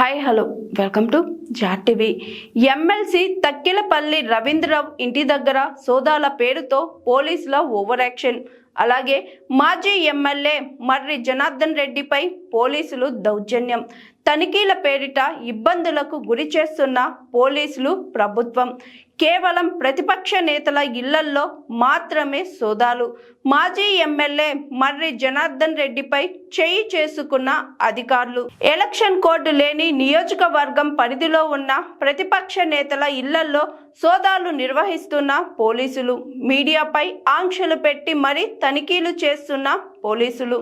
Hi hello welcome to జాట్ TV MLC Takkilapalli Ravindra Rao ఇంటి దగ్గర సోదాల పేరుతో పోలీసుల ఓవర్ యాక్షన్ అలాగే మాజీ ఎమ్మెల్యే మర్రి జనార్దన్ రెడ్డిపై పోలీసులు దౌర్జన్యం. తనిఖీల పేరిట ఇబ్బందులకు గురి చేస్తున్న పోలీసులు ప్రభుత్వం. కేవలం ప్రతిపక్ష నేతల ఇళ్ళల్లో మాత్రమే సోదాలు. మాజీ ఎమ్మెల్యే మర్రి జనార్దన్ రెడ్డిపై చేయి చేసుకున్న అధికారులు. ఎలక్షన్ కోడ్ లేని నియోజకవర్గం పరిధిలో ఉన్న ప్రతిపక్ష నేతల ఇళ్ళల్లో సోదాలు నిర్వహిస్తున్న పోలీసులు. మీడియాపై ఆంక్షలు పెట్టి మరీ తనిఖీలు చేస్తున్న పోలీసులు.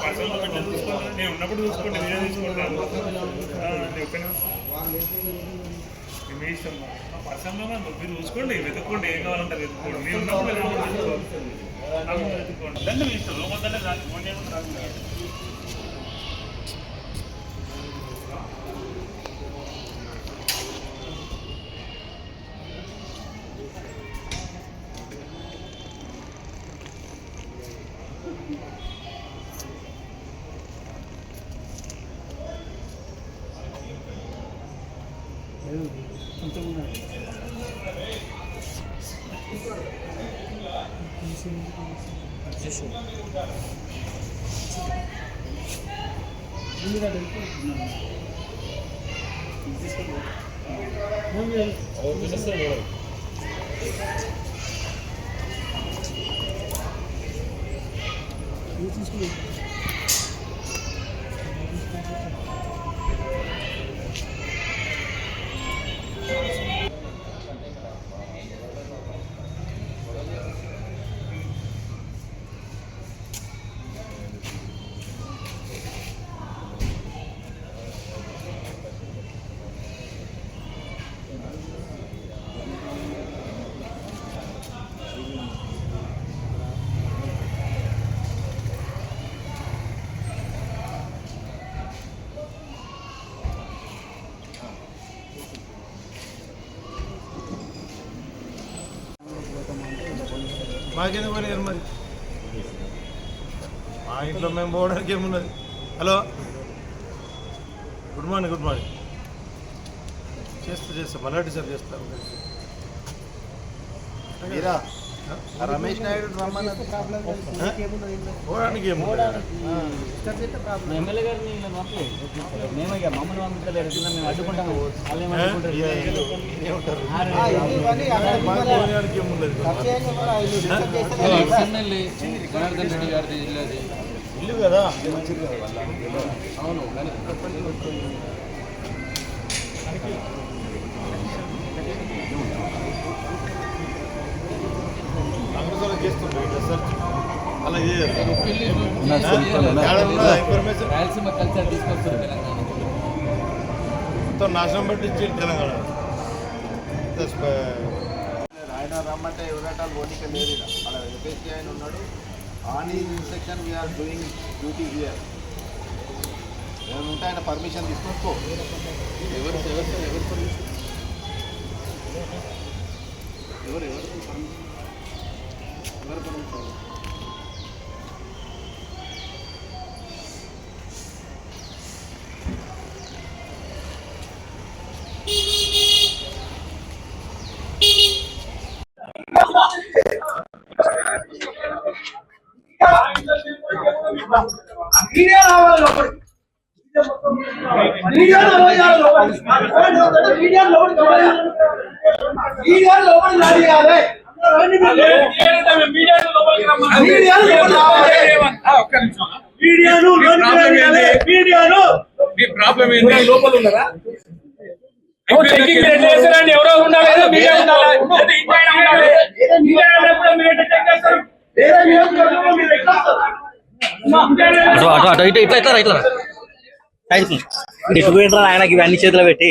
పర్సనల్ పెట్టిన చూసుకోండి నేను ఉన్నప్పుడు చూసుకోండి మీరే తీసుకుంటాను ఒక్క మీ ఇష్టం మీరు చూసుకోండి వెతుక్కోండి ఏం కావాలంటే వెతుక్కోండి. మీరు ఉన్నప్పుడు వెతుక్కోండి. వెతుక్కోండి. దండ మీ ఇష్టం లోపల 아유, 깜짝 놀랐네. 나 몸이 어, 무셨어요. 무슨 소리? మాకెందుకు పోయినారు మరి? మా ఇంట్లో మేము పోవడానికి ఏమున్నది? Hello? Good morning good morning. చేస్తా చేస్తా. మరాఠీ సార్ చేస్తాను మీరా? రమేష్ నాయుడు రమ్మన్న పోవడానికి ఏమున్నది ఎమ్మెల్యే గారిని ఇలా పంపలేదు మేము ఇక మమ్మల్ని పంపించలేదు కింద మేము అడ్డుకుంటాము వాళ్ళు ఏమో ఏ? అడ్డుకుంటారు. ఏ- ఏ ఉంటారు? ఆరు మాకు పోవడానికి ఏమున్నది ఎమ్మెల్యే జనార్దన్ రెడ్డి గారిది ఇల్లది ఇల్లు కదా అవును ఇట్లా సెర్చ్ అలా ఇన్ఫర్మేషన్ రాయలసీమ కల్చర్ తీసుకొస్తారు తెలంగాణ మొత్తం నాశనం పట్టించి తెలంగాణ ఆయన రమ్మంటే ఎవరటాలు ఓనిక లేదు. అలా ఎఫ్ఎస్సీ ఆయన ఉన్నాడు ఆన్ ఈ section we are doing duty here ఏమైనా ఉంటే ఆయన పర్మిషన్ తీసుకో ఎవరు ఎవరు ఎవరు పర్మిషన్ ఎవరు? ఎవరు పర్మిషన్ మీడియా రావాలి లోపలికి మీడియా మీ ప్రాబ్లం ఏంటి లోపల ఉన్నారా ఇట్లా ఇట్లా ఇట్లా ఇట్లా ఆయనకి ఇవన్నీ చేతిలో పెట్టి?